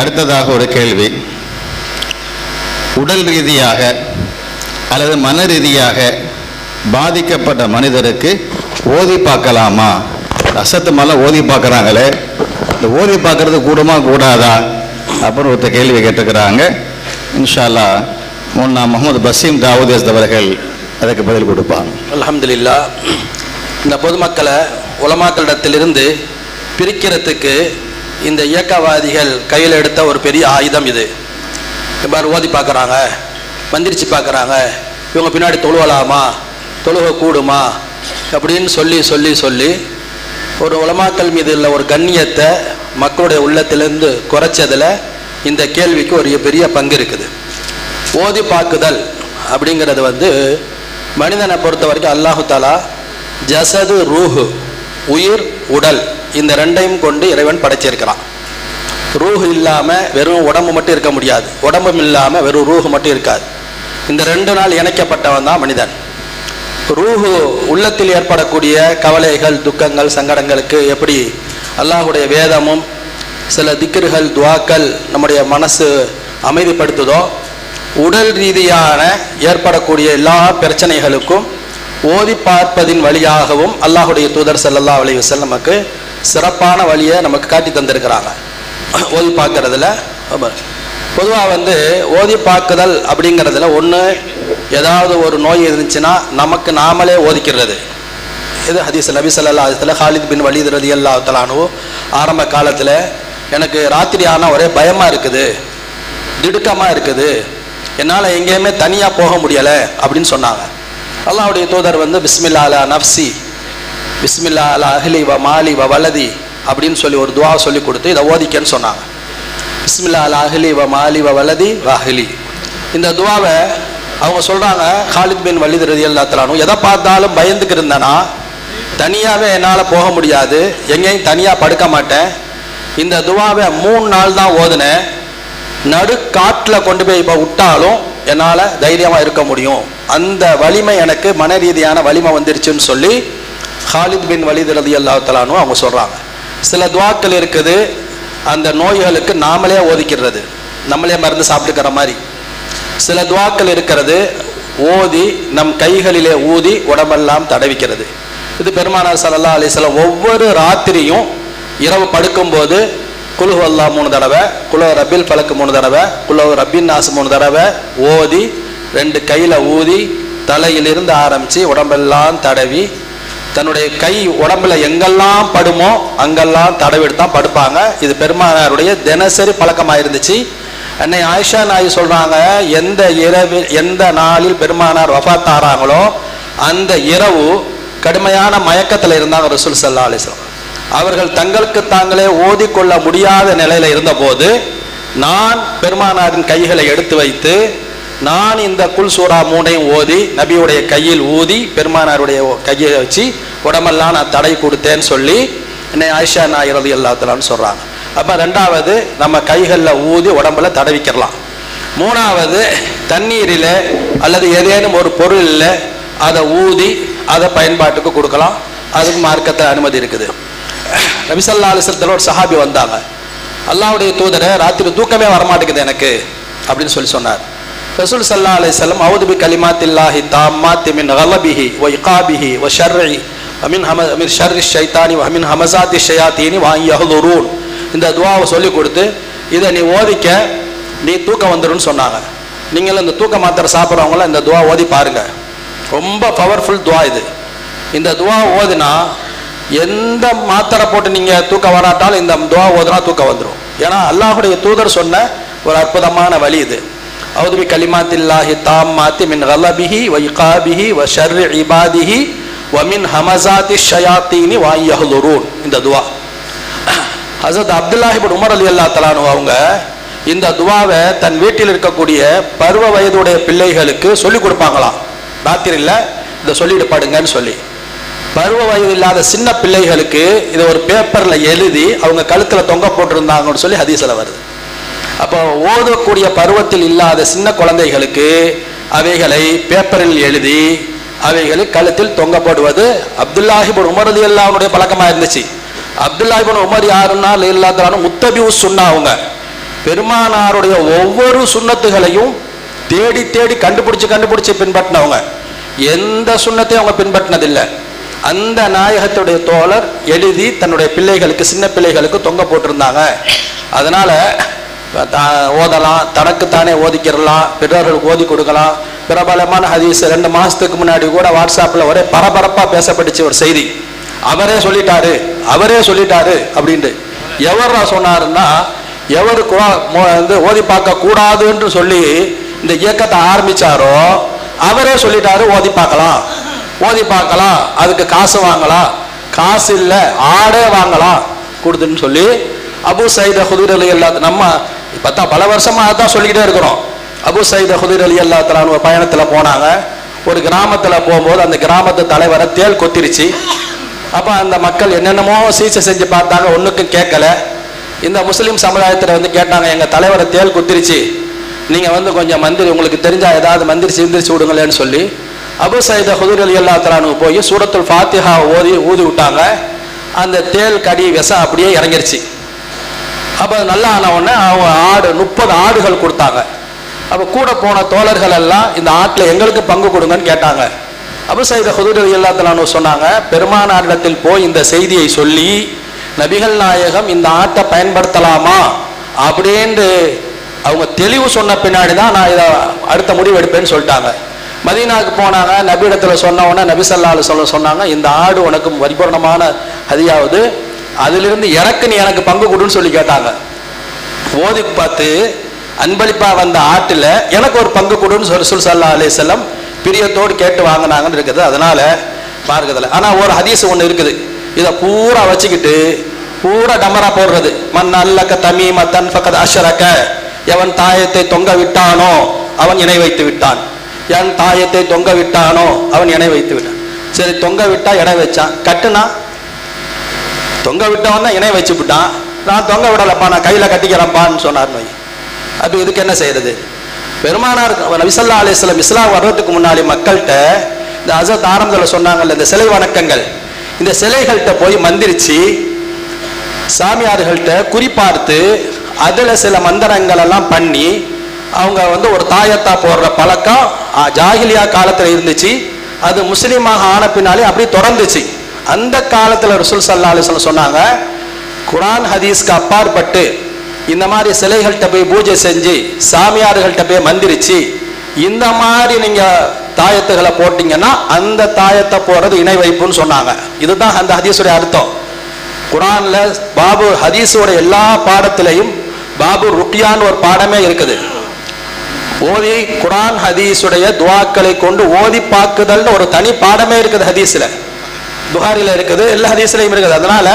அடுத்ததாக ஒரு கேள்வி. உடல் ரீதியாக அல்லது மன ரீதியாக பாதிக்கப்பட்ட மனிதருக்கு ஓதி பார்க்கலாமா? அசத்து மேலே ஓதி பார்க்குறாங்களே. இந்த ஓதி பார்க்கறது கூடுமா கூடாதா? அப்படின்னு ஒருத்தர் கேள்வி கேட்டுக்கிறாங்க இன்ஷால்லா முன்னா முகமது பசீம் தாவூதேஸ் அவர்கள் அதுக்கு பதில் கொடுப்பாங்க. அலமதுல்லா இந்த பொதுமக்களை உலமாக்களிடத்திலிருந்து பிரிக்கிறதுக்கு இந்த இயக்கவாதிகள் கையில் எடுத்த ஒரு பெரிய ஆயுதம் இது. இவ்வாறு ஓதி பார்க்குறாங்க மந்திரிச்சு பார்க்குறாங்க இவங்க பின்னாடி தொழுவலாமா தொழுக கூடுமா அப்படின்னு சொல்லி சொல்லி சொல்லி ஒரு உலமாக்கல் மீது உள்ள ஒரு கண்ணியத்தை மக்களுடைய உள்ளத்திலிருந்து குறைச்சதில் இந்த கேள்விக்கு ஒரு பெரிய பங்கு இருக்குது. ஓதி பார்க்குதல் அப்படிங்கிறது வந்து மனிதனை பொறுத்த வரைக்கும் அல்லாஹு தாலா ஜசது ரூஹு உயிர் உடல் இந்த ரெண்டையும் கொண்டு இறைவன் படைச்சிருக்கிறான். ரூஹ் இல்லாமல் வெறும் உடம்பு மட்டும் இருக்க முடியாது. உடம்பும் இல்லாமல் வெறும் ரூஹ் மட்டும் இருக்காது. இந்த ரெண்டு நாள் இணைக்கப்பட்டவன் தான் மனிதன். ரூஹு உள்ளத்தில் ஏற்படக்கூடிய கவலைகள் துக்கங்கள் சங்கடங்களுக்கு எப்படி அல்லாஹுடைய வேதமும் சில திக்ருகள் துவாக்கள் நம்முடைய மனசு அமைதிப்படுத்துதோ உடல் ரீதியான ஏற்படக்கூடிய எல்லா பிரச்சனைகளுக்கும் ஓதி பார்ப்பதின் வழியாகவும் அல்லாஹுடைய தூதர் ஸல்லல்லாஹு அலைஹி வஸல்லம் நமக்கு சிறப்பான வழியை நமக்கு காட்டி தந்திருக்கிறாங்க. ஓதி பார்க்கறதுல பொதுவாக வந்து ஓதி பார்க்குதல் அப்படிங்கிறதுல ஒன்று ஏதாவது ஒரு நோய் இருந்துச்சுன்னா நமக்கு நாமளே ஓதிக்கிறது. இது ஹதீஸ் நபி ஸல்லல்லாஹு அலைஹி ஹாலித் பின் வலீத் ரலியல்லாஹு தஆலானு ஆரம்ப காலத்தில் எனக்கு ராத்திரி ஆனால் ஒரே பயமாக இருக்குது திடுக்கமாக இருக்குது என்னால் எங்கேயுமே தனியாக போக முடியலை அப்படின்னு சொன்னாங்க. அல்லாவுடைய தூதர் வந்து பிஸ்மில்லா நஃப்சி பிஸ்மில்லா அலா அஹ்லி வ மாலி வ வலதி அப்படின்னு சொல்லி ஒரு துவா சொல்லி கொடுத்து இதை ஓதிக்கன்னு சொன்னாங்க. பிஸ்மில்லா அலா அஹ்லி வ மாலி வ வலதி வ அஹ்லி. இந்த துவாவை அவங்க சொல்கிறாங்க ஹாலித் பின் வலித் ரதி அல்லாத்தலானும் எதை பார்த்தாலும் பயந்துக்கு இருந்தேன்னா தனியாகவே என்னால் போக முடியாது. எங்கேயும் தனியாக படுக்க மாட்டேன். இந்த துவாவை மூணு நாள் தான் ஓதுனேன். நடு காட்டில் கொண்டு போய் இப்போ விட்டாலும் என்னால் தைரியமாக இருக்க முடியும். அந்த வலிமை எனக்கு மன ரீதியான வலிமை வந்துருச்சுன்னு சொல்லி ஹாலித் பின் வலித் ரதி அல்லாத்தலானும் அவங்க சொல்கிறாங்க சில துவாக்கள் இருக்குது அந்த நோய்களுக்கு நாமளே ஓதிக்கிறது. நம்மளே மருந்து சாப்பிட்டுக்கிற மாதிரி. சில துவாக்கள் இருக்கிறது ஓதி நம் கைகளிலே ஊதி உடம்பெல்லாம் தடவிக்கிறது. இது பெருமானார் ஸல்லல்லாஹு அலைஹி ஒவ்வொரு ராத்திரியும் இரவு படுக்கும்போது குலு அல்லா மூணு தடவை குலோ ரபில் பலக்கு மூணு தடவை குலோ ரபின் நாசு மூணு தடவை ஓதி ரெண்டு கையில் ஊதி தலையிலிருந்து ஆரம்பித்து உடம்பெல்லாம் தடவி தன்னுடைய கை உடம்புல எங்கெல்லாம் படுமோ அங்கெல்லாம் தடவிட்டு தான் படுப்பாங்க. இது பெருமானாருடைய தினசரி பழக்கமாக இருந்துச்சு என்னை ஆயிஷா நாய் சொல்கிறாங்க எந்த இரவு எந்த நாளில் பெருமானார் வஃபாத்தாராங்களோ அந்த இரவு கடுமையான மயக்கத்தில் இருந்தாங்க ரசூல் சல்லா அலிஸ்லாம் அவர்கள் தங்களுக்கு தாங்களே ஓதிக்கொள்ள முடியாத நிலையில் இருந்தபோது நான் பெருமானாரின் கைகளை எடுத்து வைத்து நான் இந்த குல் சூரா மூனையும் ஓதி நபியுடைய கையில் ஊதி பெருமானாருடைய கையை வச்சு உடம்பெல்லாம் நான் தடை கொடுத்தேன்னு சொல்லி என்னை ஆயிஷா நாயிரது எல்லாத்தலான்னு சொல்கிறாங்க அப்போ ரெண்டாவது நம்ம கைகளில் ஊதி உடம்புல தடவிக்கிறலாம் மூணாவது தண்ணீரில் அல்லது ஏதேனும் ஒரு பொருளில் அதை ஊதி அதை பயன்பாட்டுக்கு கொடுக்கலாம். அதுக்கு மார்க்கத்தில் அனுமதி இருக்குது. நபிசல்லா அலிசத்தில் ஒரு சஹாபி வந்தாங்க. அல்லாவுடைய தூதரை ராத்திரி தூக்கமே வரமாட்டேங்குது எனக்கு அப்படின்னு சொல்லி சொன்னார். ரசூல் சல்லா அலிசல்லம் அவுது அவுதுபி கலிமாத்தில்லாஹி தாமாத்தி மின் ஹலபிஹி வ இகாபிஹி ஒ ஷர்ரி அமின் ஹம அமின் ஷர்ரி ஷைத்தானி அமின் ஹமசாத்தி ஷயாத்தீனி வாங்கி யஹ்லுரூன் இந்த துவாவை சொல்லி கொடுத்து இதை நீ ஓதிக்க நீ தூக்கம் வந்துடும் சொன்னாங்க. நீங்கள் இந்த தூக்க மாத்திரை சாப்பிட்றவங்களாம் இந்த துவா ஓதி பாருங்க ரொம்ப பவர்ஃபுல் துவா இது இந்த துவா ஓதுனா எந்த மாத்திரை போட்டு நீங்கள் தூக்கம் வராட்டாலும் இந்த துவா ஓதுனா தூக்கம் வந்துடும் ஏன்னா அல்லாஹுடைய தூதர் சொன்ன ஒரு அற்புதமான வழி இது அவுதுபி கலிமாத்தில்லாஹி தாம் மாத்தி மின் கலபிஹி வ இகாபிஹி வ ஷர்ரி இபாதிஹி வ மின் ஹமசாதி ஷயாத்தீனி வாயஹ்லுரூன் இந்த துவா ஹசரத் அப்துல்லாஹிபின் உமர் அலி அல்லா தலானு அவங்க இந்த துவாவை தன் வீட்டில் இருக்கக்கூடிய பருவ வயதுடைய பிள்ளைகளுக்கு சொல்லிக் கொடுப்பாங்களாம் ராத்திரியில் இதை சொல்லிட்டு பாடுங்கன்னு சொல்லி. பருவ வயது இல்லாத சின்ன பிள்ளைகளுக்கு இதை ஒரு பேப்பரில் எழுதி அவங்க கழுத்தில் தொங்க போட்டிருந்தாங்கன்னு சொல்லி ஹதீஸில் வருது. அப்போ ஓதக்கூடிய பருவத்தில் இல்லாத சின்ன குழந்தைகளுக்கு அவைகளை பேப்பரில் எழுதி அவைகளை கழுத்தில் தொங்கப்படுவது அப்துல்லாஹிபுன் உமரது உமர் பழக்கமாக இருந்துச்சு. அப்துல்லாஹிபுன் உமர் யாருன்னா இல்லாதாலும் முத்தபியூ சொன்னா அவங்க. பெருமானாருடைய ஒவ்வொரு சுண்ணத்துகளையும் தேடி தேடி கண்டுபிடிச்சு கண்டுபிடிச்சு பின்பற்றினவங்க. எந்த சுண்ணத்தையும் அவங்க பின்பற்றினதில்லை. அந்த நாயகத்துடைய தோழர் எழுதி தன்னுடைய பிள்ளைகளுக்கு சின்ன பிள்ளைகளுக்கு தொங்க போட்டிருந்தாங்க. அதனால ஓதலாம் தனக்குத்தானே ஓதிக்கிறலாம் பிறர்களுக்கு ஓதி கொடுக்கலாம் பிரபலமான ஹதீஸ் ரெண்டு மாதத்துக்கு முன்னாடி கூட வாட்ஸ்அப்பில் ஒரே பரபரப்பாக பேசப்பட்டுச்சு ஒரு செய்தி. அவரே சொல்லிட்டாரு அவரே சொல்லிட்டாரு அப்படின்ட்டு. எவரா சொன்னாருன்னா எவர் வந்து ஓதி பார்க்க கூடாதுன்னு சொல்லி இந்த இயக்கத்தை ஆரம்பித்தாரோ அவரே சொல்லிட்டாரு ஓதி பார்க்கலாம். ஓதி பார்க்கலாம் அதுக்கு காசு வாங்கலாம். காசு இல்லை ஆடே வாங்கலாம் கொடுத்துன்னு சொல்லி அபு சைத ஹுதூர் அலி நம்ம பார்த்தா பல வருஷமாக அதான் சொல்லிக்கிட்டே இருக்கிறோம். அபு சயித ஹுதிர் அலி அல்லா தலான்னு ஒரு பயணத்தில் போனாங்க. ஒரு கிராமத்தில் போகும்போது அந்த கிராமத்து தலைவரை தேள் கொத்திருச்சு. அப்போ அந்த மக்கள் என்னென்னமோ சீச்சை செஞ்சு பார்த்தாங்க ஒன்றுக்கும் கேட்கல. இந்த முஸ்லீம் சமுதாயத்தில் வந்து கேட்டாங்க எங்கள் தலைவரை தேள் குத்திருச்சு. நீங்கள் வந்து கொஞ்சம் மந்திரி உங்களுக்கு தெரிஞ்சா ஏதாவது மந்திரி சிந்திரிச்சு விடுங்களேன்னு சொல்லி. அபு சைத ஹுதூர் அலி அல்லா தலானுக்கு போய் சூரத்துல் ஃபாத்திஹா ஓதி ஊதி விட்டாங்க. அந்த தேள் கடி விஷம் அப்படியே இறங்கிருச்சு. அப்போ அது நல்லா ஆன உடனே அவங்க ஆடு முப்பது ஆடுகள் கொடுத்தாங்க. அப்போ கூட போன தோழர்கள் எல்லாம் இந்த ஆட்டில் எங்களுக்கு பங்கு கொடுங்கன்னு கேட்டாங்க. அப்போ சைத ஹுதூர் எல்லாத்தலான்னு சொன்னாங்க பெருமானாரிடத்தில் போய் இந்த செய்தியை சொல்லி நபிகள் நாயகம் இந்த ஆட்டை பயன்படுத்தலாமா? அப்படின்ட்டு அவங்க தெளிவு சொன்ன பின்னாடி தான் நான் இதை அடுத்த முடிவு எடுப்பேன்னு சொல்லிட்டாங்க. மதீனாவுக்கு போனாங்க நபி இடத்துல சொன்ன உடனே நபி சொல்ல சொன்னாங்க இந்த ஆடு உனக்கு பரிபூர்ணமான ஹதியாவது அதிலிருந்து எனக்கு நீ எனக்கு பங்கு கொடுன்னு சொல்லி கேட்டாங்க. ஓதி பார்த்து அன்பளிப்பா வந்த ஆட்டில் எனக்கு ஒரு பங்கு கொடுன்னு சொல்லி சொல் சல்லா அலே செல்லம் பிரியத்தோடு கேட்டு வாங்கினாங்கன்னு இருக்குது. அதனால பார்க்கறதில்ல ஆனால் ஒரு ஹதீஸ் ஒன்று இருக்குது. இதை பூரா வச்சுக்கிட்டு பூரா டமரா போடுறது. மண் அல்லக்க தமி மத்தன் பக்கத் அஷரக்க. எவன் தாயத்தை தொங்க விட்டானோ அவன் இணை வைத்து விட்டான். என் தாயத்தை தொங்க விட்டானோ அவன் இணை வைத்து விட்டான். சரி தொங்க விட்டா இணை வச்சான். கட்டுனா தொங்க விட்டவன் தான் இணை வச்சு விட்டான். நான் தொங்க விடலப்பா நான் கையில் கட்டிக்கிறேன்ப்பான்னு சொன்னார் நோய். அப்போ இதுக்கு என்ன செய்யறது? பெருமானார் நபிசல்லா அலிஸ்லாம் இஸ்லாம் வர்றதுக்கு முன்னாடி மக்கள்கிட்ட இந்த அசத் ஆரம்பத்தில் சொன்னாங்கல்ல இந்த சிலை வணக்கங்கள். இந்த சிலைகள்கிட்ட போய் மந்திரிச்சு சாமியார்கள்ட்ட குறிப்பார்த்து அதில் சில மந்திரங்கள் எல்லாம் பண்ணி அவங்க வந்து ஒரு தாயத்தா போடுற பழக்கம் ஜாகிலியா காலத்தில் இருந்துச்சு. அது முஸ்லீமாக ஆன பின்னாலே அப்படி தொடர்ந்துச்சு. அந்த காலத்தில் ரசூல் சல்லா அலிஸ்லாம் சொன்னாங்க குரான் ஹதீஸ்க்கு அப்பாற்பட்டு இந்த மாதிரி சிலைகள்கிட்ட போய் பூஜை செஞ்சு சாமியார்கள்ட்ட போய் மந்திரிச்சு இந்த மாதிரி நீங்கள் தாயத்துகளை போட்டிங்கன்னா அந்த தாயத்தை போடுறது இணை வைப்புன்னு சொன்னாங்க. இதுதான் அந்த ஹதீஸுடைய அர்த்தம். குரானில் பாபு ஹதீஸோட எல்லா பாடத்திலையும் பாபு ருக்கியான்னு ஒரு பாடமே இருக்குது. ஓதி குரான் ஹதீஸுடைய துவாக்களை கொண்டு ஓதி பார்க்குதல்னு ஒரு தனி பாடமே இருக்குது ஹதீஸில். புகாரில இருக்குது எல்லா ஹதீஸ்லையும் இருக்குது. அதனால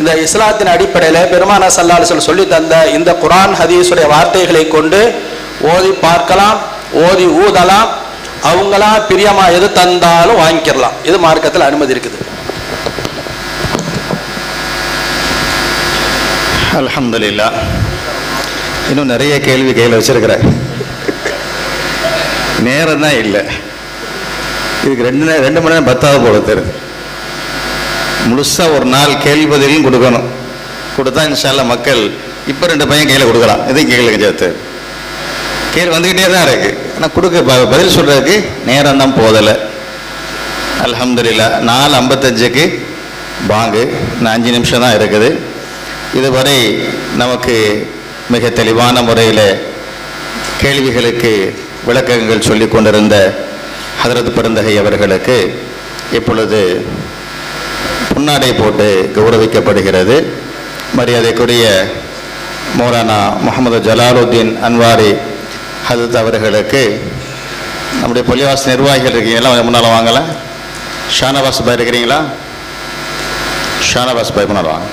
இந்த இஸ்லாத்தின் அடிப்படையில் பெருமானா சல்லாஹ் சொல்லி சொல்லி தந்த இந்த குரான் ஹதீஸுடைய வார்த்தைகளை கொண்டு ஓதி பார்க்கலாம் ஓதி ஊதலாம். அவங்களா பிரியமா எது தந்தாலும் வாங்கிக்கிறலாம் இது மார்க்கத்தில் அனுமதி இருக்குது. அலமதுல்லா இன்னும் நிறைய கேள்வி கையில் வச்சிருக்கிறேன். நேரம் தான் இல்லை. இதுக்கு ரெண்டு ரெண்டு மணி நேரம் பத்தாவது போல தெரியுது. முழுசாக ஒரு நாள் கேள்வி பதிலையும் கொடுக்கணும். கொடுத்தா இன்ஷால்லா மக்கள் இப்போ ரெண்டு பையன் கையில் கொடுக்கலாம். இதையும் கேளுங்க சேர்த்து கேள்வி வந்துக்கிட்டே தான் இருக்குது ஆனால் கொடுக்க ப- பதில் சொல்கிறதுக்கு நேரம் தான் போதலை. அல்ஹம்துலில்லா நாலு ஐம்பத்தஞ்சுக்கு பாங்கு. இன்னும் அஞ்சு நிமிஷம் தான் இருக்குது. இதுவரை நமக்கு மிக தெளிவான முறையில் கேள்விகளுக்கு விளக்கங்கள் சொல்லி கொண்டிருந்த ஹதரத் பெருந்தகை அவர்களுக்கு இப்பொழுது புன்னாடை போட்டு கௌரவிக்கப்படுகிறது. மரியாதைக்குரிய மௌலானா முகமது ஜலாலுத்தீன் அன்வாரி ஹதரத் அவர்களுக்கு நம்முடைய பள்ளிவாச நிர்வாகிகள் இருக்கீங்களா? முன்னால் வாங்கலாம் ஷானவாஸ் பாய் இருக்கிறீங்களா? ஷானவாஸ் பாய் முன்னால் வாங்க.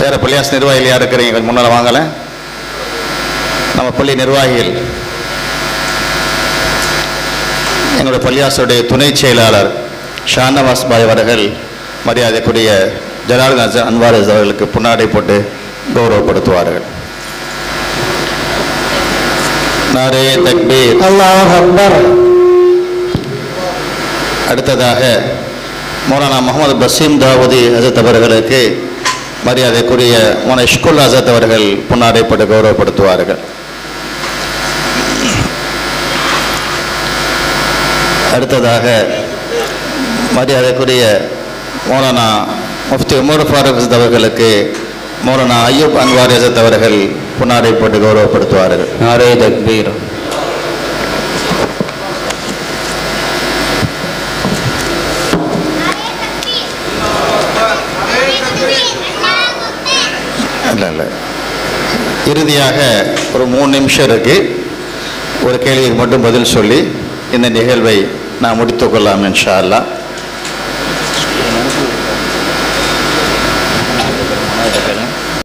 வேறு பள்ளியாஸ் நிர்வாகிகள் யார் இருக்கிறீங்க? கொஞ்சம் முன்னால் வாங்கலை. நம்ம பள்ளி நிர்வாகிகள். எங்களுடைய பள்ளியாசுடைய துணை செயலாளர் ஷானவாஸ் பாய் அவர்கள் மரியாதைக்குரிய ஜலால் அன்வாரிஸ் அவர்களுக்கு புன்னாடை போட்டு கௌரவப்படுத்துவார்கள். நாரே தக்பீர். அல்லாஹ் அக்பர். அடுத்ததாக மௌலானா முகமது பசீம் தாவூதி ஹசத் அவர்களுக்கு மரியாதைக்குரிய மோன இஷ்குல் ஆசாத் அவர்கள் பொன்னாடைப்பட்டு கௌரவப்படுத்துவார்கள். அடுத்ததாக மரியாதைக்குரிய மௌலானா முஃப்தி உமர் ஃபாரூக் அவர்களுக்கு மௌலானா ஐயூப் அன்வார் அசத் அவர்கள் பொன்னாடைப்பட்டு கௌரவப்படுத்துவார்கள். நாரே தக்பீர். இல்லை இல்லை. இறுதியாக ஒரு மூணு நிமிஷம் இருக்கு. ஒரு கேள்விக்கு மட்டும் பதில் சொல்லி இந்த நிகழ்வை நான் முடித்துக்கொள்ளலாம் இன்ஷா அல்லாஹ்.